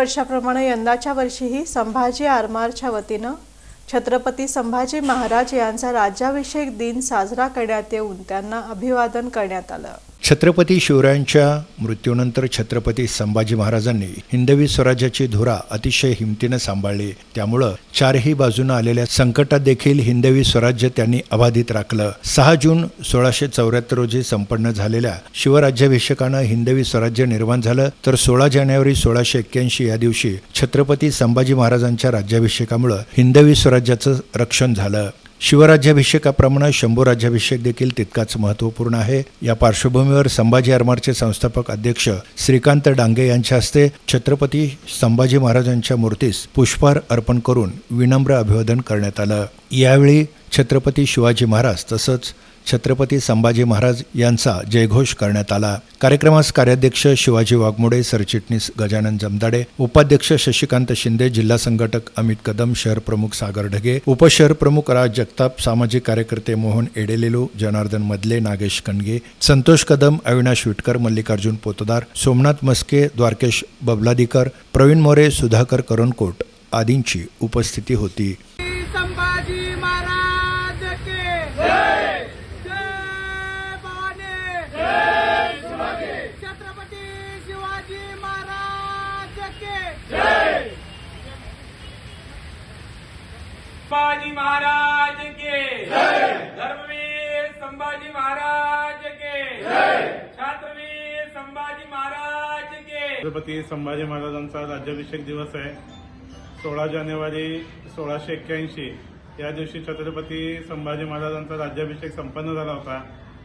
वर्षाप्रमाणे यंदाच्या वर्षीही संभाजी आरमारच्या वतीनं छत्रपती संभाजी महाराज यांचा राज्याभिषेक दिन साजरा करण्यात येऊन त्यांना अभिवादन करण्यात आलं. छत्रपती शिवरायांच्या मृत्यूनंतर छत्रपती संभाजी महाराजांनी हिंदवी स्वराज्याची धुरा अतिशय हिमतीनं सांभाळली. त्यामुळं चारही बाजूनं आलेल्या संकटात देखील हिंदवी स्वराज्य त्यांनी अबाधित राखलं. सहा जून सोळाशे चौऱ्याहत्तर रोजी संपन्न झालेल्या शिवराज्याभिषेकानं हिंदवी स्वराज्य निर्माण झालं. तर सोळा जानेवारी सोळाशे एक्क्याऐंशी या दिवशी छत्रपती संभाजी महाराजांच्या राज्याभिषेकामुळं हिंदवी स्वराज्याचं रक्षण झालं. शिवराज्याभिषेकाप्रमाणे शंभू राज्याभिषेक देखील तितकाच महत्त्वपूर्ण आहे. या पार्श्वभूमीवर संभाजी आरमारचे संस्थापक अध्यक्ष श्रीकांत डांगे यांच्या हस्ते छत्रपती संभाजी महाराजांच्या मूर्तीस पुष्पहार अर्पण करून विनम्र अभिवादन करण्यात आलं. यावेळी छत्रपती शिवाजी महाराज तसंच छत्रपती संभाजी महाराज यांचा जयघोष करण्यात आला. कार्यक्रमास कार्याध्यक्ष शिवाजी वाघमोडे सरचिटणीस गजानन जमदाडे उपाध्यक्ष शशिकांत शिंदे जिल्हा संघटक अमित कदम शहर प्रमुख सागर ढगे उपशहर प्रमुख राज जगताप सामाजिक कार्यकर्ते मोहन एडेलेलो जनार्दन मदले नागेश कणगे संतोष कदम अविनाश विटकर मल्लिकार्जुन पोतदार सोमनाथ मस्के द्वारकेश बबलादीकर प्रवीण मोरे सुधाकर करणकोट आदींची उपस्थिती होती. संभाजी महाराज के। जय। धर्मवीर संभाजी महाराज के। जय। छात्रवीर संभाजी महाराज के। छत्रपती संभाजी महाराजांचा राज्याभिषेक दिवस आहे. सोळा जानेवारी सोळाशे एक्क्याऐंशी. या दिवशी छत्रपती संभाजी महाराजांचा राज्याभिषेक संपन्न झाला होता.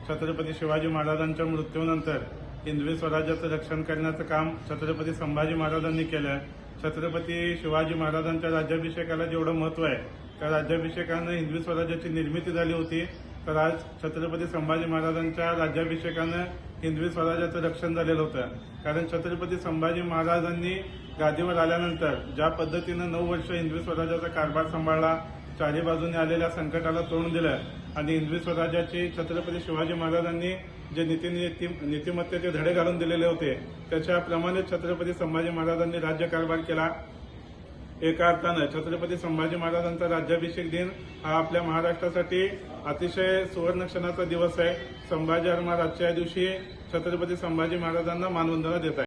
छत्रपती शिवाजी महाराजांच्या मृत्यूनंतर हिंदवी स्वराज्याचं रक्षण करण्याचं काम छत्रपती संभाजी महाराजांनी केलं. छत्रपती शिवाजी महाराजांच्या राज्याभिषेकाला जेवढं महत्त्व आहे त्या राज्याभिषेकानं हिंदवी स्वराज्याची निर्मिती झाली होती. तर आज छत्रपती संभाजी महाराजांच्या राज्याभिषेकानं हिंदवी स्वराज्याचं रक्षण झालेलं होतं. कारण छत्रपती संभाजी महाराजांनी गादीवर आल्यानंतर ज्या पद्धतीनं नऊ वर्ष हिंदवी स्वराज्याचा कारभार सांभाळला चारी बाजूने आलेल्या संकटाला तोंड दिलं आणि हिंदवी स्वराज्याची छत्रपती शिवाजी महाराजांनी जे नीती नीतिमत्तेचे धडे घालून दिलेले होते त्याच्याप्रमाणे छत्रपती संभाजी महाराजांनी राज्यकारभार केला. एका अर्थानं छत्रपती संभाजी महाराजांचा राज्याभिषेक दिन हा आपल्या महाराष्ट्रासाठी अतिशय सुवर्ण क्षणाचा दिवस आहे. संभाजी आरमार आजच्या दिवशी छत्रपती संभाजी महाराजांना मानवंदना देत आहे.